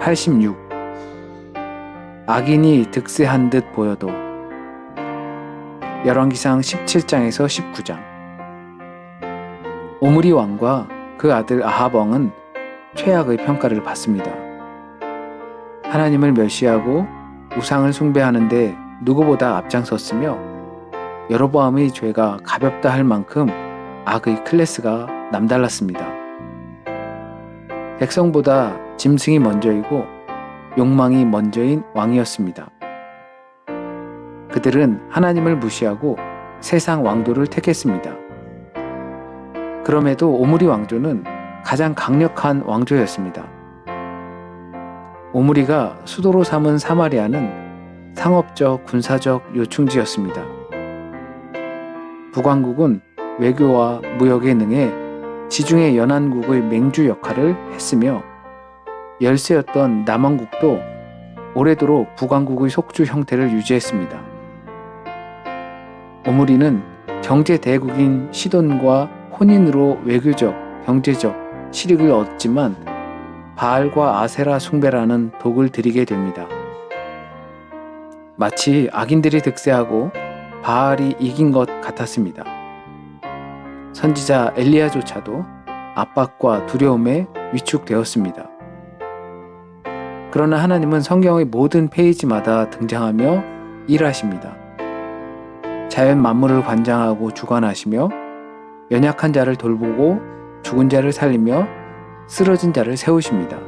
86 악인이 득세한 듯 보여도 열왕기상 17장에서 19장 오므리 왕과 그 아들 아합 왕은 최악의 평가를 받습니다. 하나님을 멸시하고 우상을 숭배하는데 누구보다 앞장섰으며 여로보암의 죄가 가볍다 할 만큼 악의 클래스가 남달랐습니다. 백성보다 짐승이 먼저이고 욕망이 먼저인 왕이었습니다. 그들은 하나님을 무시하고 세상 왕도를 택했습니다. 그럼에도 오므리 왕조는 가장 강력한 왕조였습니다. 오므리가 수도로 삼은 사마리아는 상업적, 군사적 요충지였습니다. 북왕국은 외교와 무역에 능해 지중해 연안국의 맹주 역할을 했으며 열세였던 남왕국도 오래도록 북왕국의 속주 형태를 유지했습니다. 오므리는 경제 대국인 시돈과 혼인으로 외교적, 경제적 실익을 얻지만 바알과 아세라 숭배라는 독을 들이게 됩니다. 마치 악인들이 득세하고 바알이 이긴 것 같았습니다. 선지자 엘리야조차도 압박과 두려움에 위축되었습니다. 그러나 하나님은 성경의 모든 페이지마다 등장하며 일하십니다. 자연 만물을 관장하고 주관하시며 연약한 자를 돌보고 죽은 자를 살리며 쓰러진 자를 세우십니다.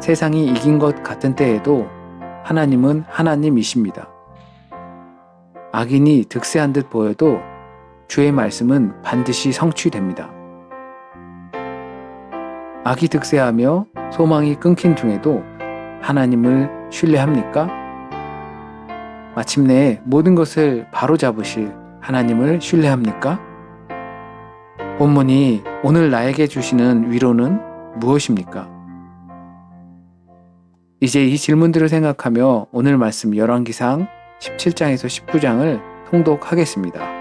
세상이 이긴 것 같은 때에도 하나님은 하나님이십니다. 악인이 득세한 듯 보여도 주의 말씀은 반드시 성취됩니다. 악이 득세하며 소망이 끊긴 중에도 하나님을 신뢰합니까? 마침내 모든 것을 바로잡으실 하나님을 신뢰합니까? 본문이 오늘 나에게 주시는 위로는 무엇입니까? 이제 이 질문들을 생각하며 오늘 말씀 열왕기상 17장에서 19장을 통독하겠습니다.